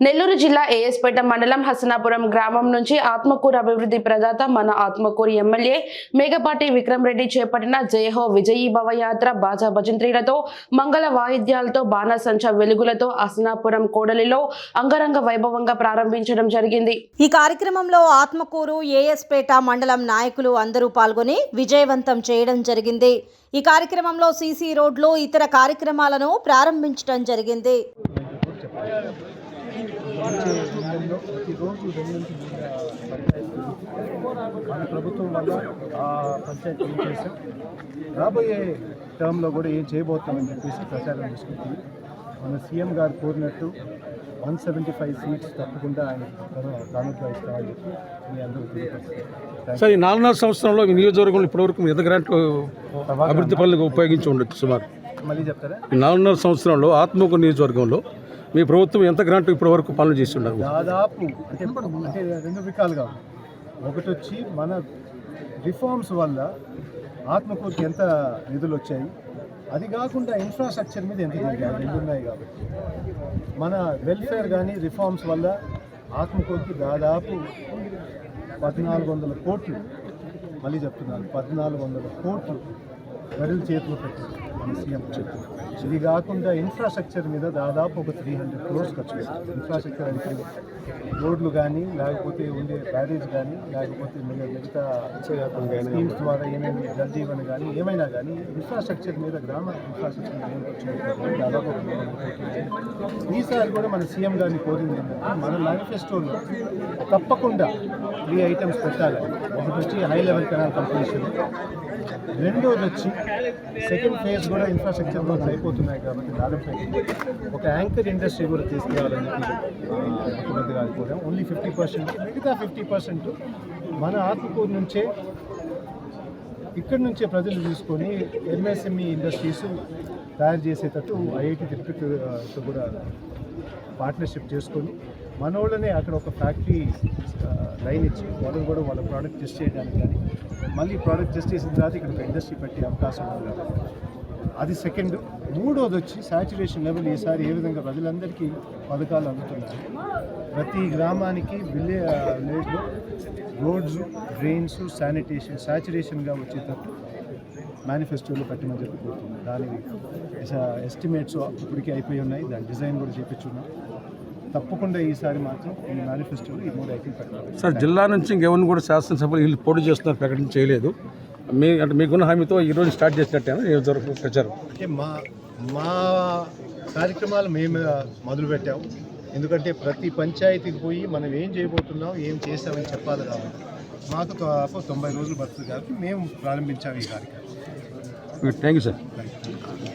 నెల్లూరు జిల్లా ఏఎస్పేట మండలం హసనాపురం గ్రామం నుంచి ఆత్మకూరు అభివృద్ధి ప్రదాత మన ఆత్మకూరు ఎమ్మెల్యే మేఘపాటి విక్రమ్ రెడ్డి చేపట్టిన జయహో విజయీ భవయాత్ర బాజా భజంత్రీలతో మంగళ వాయిద్యాలతో బాణసంచ వెలుగులతో హసనాపురం కోడలిలో అంగరంగ వైభవంగా ప్రారంభించడం జరిగింది. ఈ కార్యక్రమంలో ఆత్మకూరు ఏఎస్పేట మండలం నాయకులు అందరూ పాల్గొని విజయవంతం చేయడం జరిగింది. ఈ కార్యక్రమంలో సీసీ రోడ్లు ఇతర కార్యక్రమాలను ప్రారంభించడం జరిగింది. వచ్చే నెలలో ప్రతిరోజు రెండు నుంచి మన ప్రభుత్వం వల్ల ఆ పంచాయతీ చేసాం రాబోయే టర్మ్లో కూడా ఏం చేయబోతామని చెప్పేసి ప్రచారం చేసుకుంటుంది మన సీఎం గారు కోరినట్టు వన్ సెవెంటీ ఫైవ్ సీట్స్ తప్పకుండా ఆయన కానుక ఇస్తామని చెప్పి మీ అందరూ సార్ ఈ నాలుగున్నర సంవత్సరంలో ఈ నియోజకవర్గంలో ఇప్పటివరకు మీ ఎంత గ్రాంట్లు అభివృద్ధి పనులకు ఉపయోగించి ఉండొచ్చు సుమారు. మళ్ళీ చెప్తారా? ఈ నాలుగున్నర సంవత్సరంలో ఆత్మకూరు నియోజకవర్గంలో మీ ప్రభుత్వం ఎంత గ్రాంట్ ఇప్పటివరకు పనులు చేసి దాదాపు అంటే అంటే రెండు రకాలుగా ఒకటి వచ్చి మన రిఫార్మ్స్ వల్ల ఆత్మకూరుకి ఎంత నిధులు వచ్చాయి అది కాకుండా ఇన్ఫ్రాస్ట్రక్చర్ మీద ఎంత జరిగాయి రెండు ఉన్నాయి కాబట్టి. మన వెల్ఫేర్ కానీ రిఫార్మ్స్ వల్ల ఆత్మకూరుకి దాదాపు పద్నాలుగు వందల కోట్లు మళ్ళీ చెప్తున్నాను పద్నాలుగు వందల కోట్లు ప్రజల చేతులు పెట్టారు. సీఎం ఇది కాకుండా ఇన్ఫ్రాస్ట్రక్చర్ మీద దాదాపు ఒక త్రీ హండ్రెడ్ క్రోర్స్ ఖర్చు పెట్టారు. ఇన్ఫ్రాస్ట్రక్చర్ అంటే రోడ్లు కానీ లేకపోతే ఉండే బ్యారేజ్ కానీ లేకపోతే మిగతా మిగతా స్కీమ్స్ ద్వారా ఏమేమి జల్ జీవన్ కానీ ఏమైనా కానీ ఇన్ఫ్రాస్ట్రక్చర్ మీద గ్రామ ఇన్ఫ్రాస్ట్రక్చర్ మీద ఏం ఖర్చు పెట్టారు. దాదాపు ఒక ఈసారి కూడా మన సీఎం గారిని కోరింది ఏంటంటే మన మేనిఫెస్టోలో తప్పకుండా త్రీ ఐటమ్స్ పెట్టాలి ఒకటి వచ్చి హై లెవెల్ కెనాల్ కంపెనీషన్ రెండోది వచ్చి సెకండ్ ఫేజ్ కూడా ఇన్ఫ్రాస్ట్రక్చర్ వర్క్స్ అయిపోతున్నాయి కాబట్టి దాదాపు ఒక యాంకర్ ఇండస్ట్రీ కూడా తీసుకురావాలని ముఖ్యమంత్రి గారు కూడా ఓన్లీ ఫిఫ్టీ పర్సెంట్ మిగతా ఫిఫ్టీ పర్సెంట్ మన ఆత్మకూరు నుంచే ఇక్కడి నుంచే ప్రజలు తీసుకొని ఎంఎస్ఎంఈ ఇండస్ట్రీస్ తయారు చేసేటట్టు ఐఐటి తిరుపతితో కూడా పార్ట్నర్షిప్ చేసుకొని మన వాళ్ళనే అక్కడ ఒక ఫ్యాక్టరీ లైన్ ఇచ్చి వాళ్ళు కూడా వాళ్ళ ప్రోడక్ట్ టెస్ట్ చేయడానికి కానీ మళ్ళీ ప్రోడక్ట్ టెస్ట్ చేసిన తర్వాత ఇక్కడ ఒక ఇండస్ట్రీ పెట్టే అవకాశం ఉంది అది సెకండ్ మూడోది వచ్చి సాచురేషన్ లెవెల్ ఈసారి ఏ విధంగా ప్రజలందరికీ పథకాలు అందుతున్నాయి. ప్రతి గ్రామానికి విలే విలేజ్లో రోడ్స్ డ్రైన్స్ శానిటేషన్ శాచురేషన్గా వచ్చేటట్టు మేనిఫెస్టోలో పెట్టమని చెప్పి దాని ఎస్టిమేట్స్ ఇప్పటికే అయిపోయి ఉన్నాయి. దాని డిజైన్ కూడా చేపించున్నాం. తప్పకుండా ఈసారి మాత్రం ఈ మేనిఫెస్టోలో ఈ మూడు ఐటమ్ పెట్టాలి. సార్ జిల్లా నుంచి ఇంకెవరిని కూడా శాసనసభలు వీళ్ళు పోటీ చేస్తున్నారు ప్రకటన చేయలేదు. మీ అంటే మీకున్న హామీతో ఈ రోజు స్టార్ట్ చేసినట్టేనా నియోజకవర్గం ప్రచారం. అంటే మా మా కార్యక్రమాలు మేము మొదలు పెట్టాము. ఎందుకంటే ప్రతి పంచాయతీకి పోయి మనం ఏం చేయబోతున్నాం ఏం చేసామని చెప్పాలి కాబట్టి. మాకు తొంభై రోజులు పడుతుంది కాబట్టి మేము ప్రారంభించాము ఈ కార్యక్రమం. Thank you sir thank you